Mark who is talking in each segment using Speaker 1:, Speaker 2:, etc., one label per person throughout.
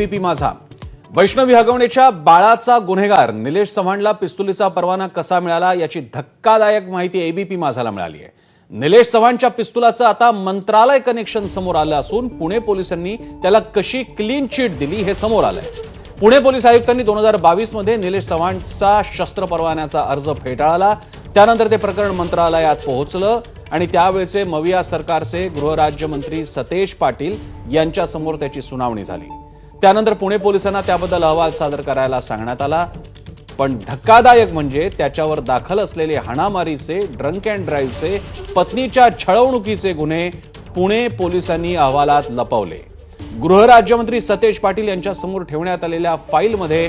Speaker 1: ABP माझा. वैष्णवी हगवणेच्या बाळाचा गुन्हेगार निलेश चव्हाणला पिस्तुलीचा परवाना कसा मिळाला याची धक्कादायक माहिती एबीपी माझाला मिळाली आहे. निलेश चव्हाणच्या पिस्तुलाचं आता मंत्रालय कनेक्शन समोर आलं असून पुणे पोलिसांनी त्याला कशी क्लीन चिट दिली हे समोर आलंय. पुणे पोलीस आयुक्तांनी दोन हजार बावीसमध्ये निलेश चव्हाणचा शस्त्र परवान्याचा अर्ज फेटाळला. त्यानंतर ते प्रकरण मंत्रालयात पोहोचलं आणि त्यावेळचे मविया सरकारचे गृहराज्यमंत्री सतेज पाटील यांच्यासमोर त्याची सुनावणी झाली. त्यानंतर पुणे पोलिसांना त्याबद्दल अहवाल सादर करायला सांगण्यात आला. पण धक्कादायक म्हणजे त्याच्यावर दाखल असलेले हाणामारीचे ड्रंक अँड ड्राईव्हचे पत्नीच्या छळवणुकीचे गुन्हे पुणे पोलिसांनी अहवालात लपवले. गृहराज्यमंत्री सतेज पाटील यांच्यासमोर ठेवण्यात आलेल्या फाईलमध्ये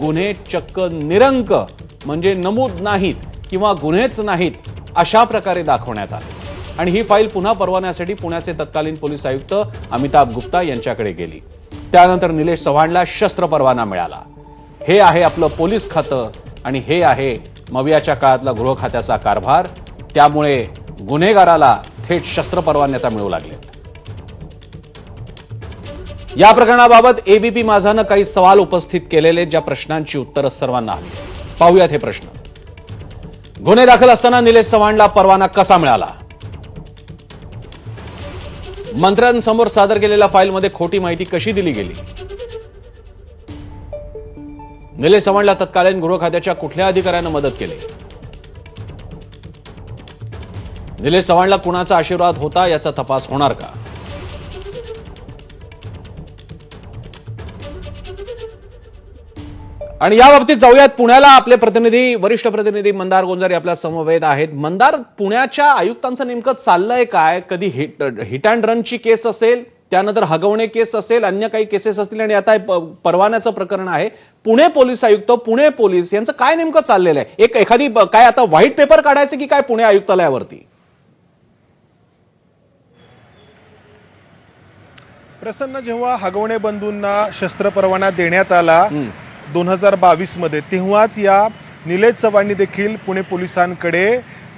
Speaker 1: गुन्हे चक्क निरंक म्हणजे नमूद नाहीत किंवा गुन्हेच नाहीत अशा प्रकारे दाखवण्यात आले. आणि ही फाईल पुन्हा परवान्यासाठी पुण्याचे तत्कालीन पोलीस आयुक्त अमिताभ गुप्ता यांच्याकडे गेली. त्यानंतर निलेश चव्हाणला शस्त्र परवाना मिळाला. हे आहे आपलं पोलीस खातं आणि हे आहे मवियाच्या काळातला गृह खात्याचा कारभार. त्यामुळे गुन्हेगाराला थेट शस्त्र परवान्यता मिळू लागली. या प्रकरणाबाबत एबीपी माझानं काही सवाल उपस्थित केलेले ज्या प्रश्नांची उत्तरं सर्वांना हवी. पाहूयात हे प्रश्न. गुन्हे दाखल असताना निलेश चव्हाणला परवाना कसा मिळाला? मंत्र्यांसमोर सादर केलेल्या फाईलमध्ये खोटी माहिती कशी दिली गेली? निलेश चव्हाणला तत्कालीन गृह खात्याच्या कुठल्या अधिकाऱ्यानं मदत केली? निलेश चव्हाणला कुणाचा आशीर्वाद होता याचा तपास होणार का? आणि या बाबतीत जाऊयात. पुण्याला आपले प्रतिनिधी वरिष्ठ प्रतिनिधी मंदार गोंजारे आपल्या समवेत आहेत. मंदार पुण्याच्या आयुक्तांचं नेमकं चाललंय काय? कधी हिट हिट अँड रनची केस असेल त्यानंतर हगवणे केस असेल अन्य काही केसेस असतील आणि आता परवान्याचं प्रकरण आहे. पुणे पोलीस आयुक्त पुणे पोलीस यांचं काय नेमकं चाललेलं आहे? एक एखादी काय आता व्हाईट पेपर काढायचं की काय पुणे आयुक्तालयावरती?
Speaker 2: प्रसन्न जेव्हा हगवणे बंधूंना शस्त्र परवाना देण्यात आला. दोन हजार बावीसमध्ये तेव्हाच या निलेश चव्हाणनी देखील पुणे पोलिसांकडे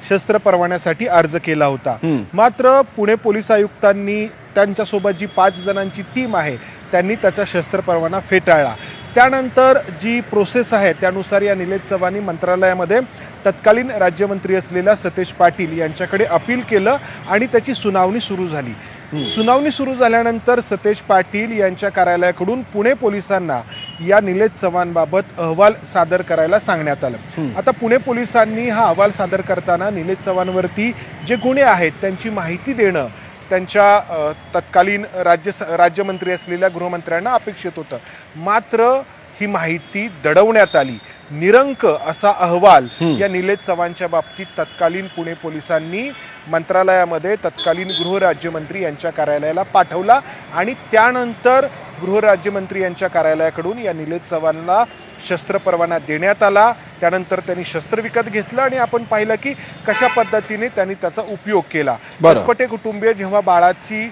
Speaker 2: शस्त्र परवान्यासाठी अर्ज केला होता. मात्र पुणे पोलीस आयुक्तांनी त्यांच्यासोबत जी पाच जणांची टीम आहे त्यांनी त्याचा शस्त्र परवाना फेटाळला त्यानंतर जी प्रोसेस आहे त्यानुसार या निलेश चव्हाणी मंत्रालयामध्ये तत्कालीन राज्यमंत्री असलेल्या सतेज पाटील यांच्याकडे अपील केलं आणि त्याची सुनावणी सुरू झाली. सुनावणी सुरू झाल्यानंतर सतेज पाटील यांच्या कार्यालयाकडून पुणे पोलिसांना या निलेश चव्हाणबाबत अहवाल सादर करायला सांगण्यात आलं. आता पुणे पोलिसांनी हा अहवाल सादर करताना निलेश चव्हाणवरती जे गुन्हे आहेत त्यांची माहिती देणं त्यांच्या तत्कालीन राज्य राज्यमंत्री असलेल्या गृहमंत्र्यांना अपेक्षित होतं मात्र ही माहिती दडवण्यात आली निरंक असा अहवाल. या निलेश चव्हाणच्या बाबतीत तत्कालीन पुणे पोलिसांनी मंत्रालयामध्ये तत्कालीन गृहराज्यमंत्री यांच्या कार्यालयाला पाठवला आणि त्यानंतर गृहराज्यमंत्री यांच्या कार्यालयाकडून या निलेश चव्हाणला शस्त्र परवाना देण्यात आला त्यानंतर त्यांनी शस्त्र विकत घेतलं आणि आपण पाहिलं की कशा पद्धतीने त्यांनी त्याचा उपयोग केला
Speaker 1: बरं.
Speaker 2: कसपटे कुटुंबीय जेव्हा बाळाची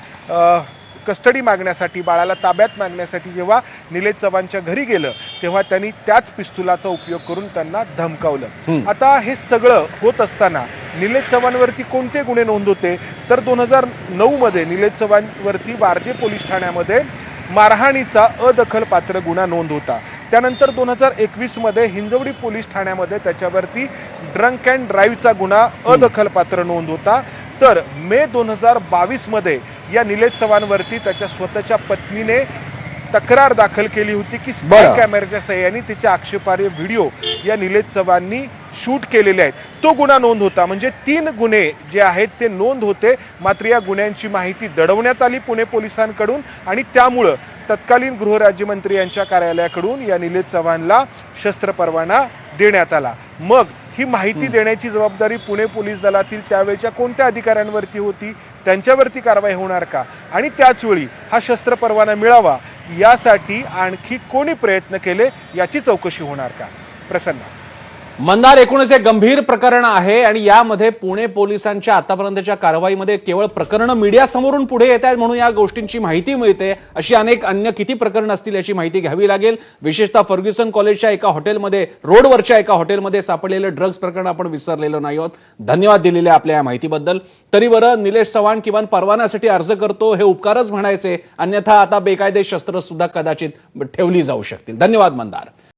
Speaker 2: कस्टडी मागण्यासाठी बाळाला ताब्यात मागण्यासाठी जेव्हा निलेश चव्हाणच्या घरी गेलं तेव्हा त्यांनी त्याच पिस्तुलाचा उपयोग करून त्यांना धमकावलं. आता हे सगळं होत असताना निलेश चव्हाणवरती कोणते गुन्हे नोंद होते? तर दोन हजार नऊ मध्ये निलेश चव्हाणवरती वारजे पोलीस ठाण्यामध्ये मारहाणीचा अदखलपात्र गुन्हा नोंद होता. त्यानंतर दोन हजार एकवीसमध्ये हिंजवडी पोलीस ठाण्यामध्ये त्याच्यावरती ड्रंक अँड ड्राईव्हचा गुन्हा अदखलपात्र नोंद होता. तर मे दोन हजार बावीसमध्ये या निलेश चव्हाणवरती त्याच्या स्वतःच्या पत्नीने तक्रार दाखल केली होती की. स्पाय कॅमेऱ्याच्या सहाय्याने तिचे आक्षेपार्ह व्हिडिओ या निलेश चव्हाणनी शूट केलेले आहेत. तो गुन्हा नोंद होता. म्हणजे तीन गुन्हे जे आहेत ते नोंद होते. मात्र या गुन्ह्यांची माहिती दडवण्यात आली पुणे पोलिसांकडून आणि त्यामुळं तत्कालीन गृहराज्यमंत्री यांच्या कार्यालयाकडून या निलेश चव्हाणला शस्त्र परवाना देण्यात आला. मग ही माहिती देण्याची जबाबदारी पुणे पोलीस दलातील त्यावेळच्या कोणत्या अधिकाऱ्यांवरती होती? त्यांच्यावरती कारवाई होणार का? आणि त्याचवेळी हा शस्त्र परवाना मिळावा यासाठी आणखी कोणी प्रयत्न केले याची चौकशी होणार का? प्रसन्न.
Speaker 1: मंदार एकूणच एक गंभीर प्रकरण आहे आणि यामध्ये पुणे पोलिसांच्या आतापर्यंतच्या कारवाईमध्ये केवळ प्रकरणं मीडियासमोरून पुढे येत आहेत म्हणून या गोष्टींची माहिती मिळते. अशी अनेक अन्य किती प्रकरणं असतील याची माहिती घ्यावी लागेल. विशेषतः फर्ग्युसन कॉलेजच्या एका हॉटेलमध्ये रोडवरच्या एका हॉटेलमध्ये सापडलेलं ड्रग्ज प्रकरण आपण विसरलेलो नाही आहोत. धन्यवाद दिलेल्या आपल्या या माहितीबद्दल. तरी बरं निलेश चव्हाण किमान परवान्यासाठी अर्ज करतो हे उपकारच म्हणायचे. अन्यथा आता बेकायदे शस्त्र सुद्धा कदाचित ठेवली जाऊ शकतील. धन्यवाद मंदार.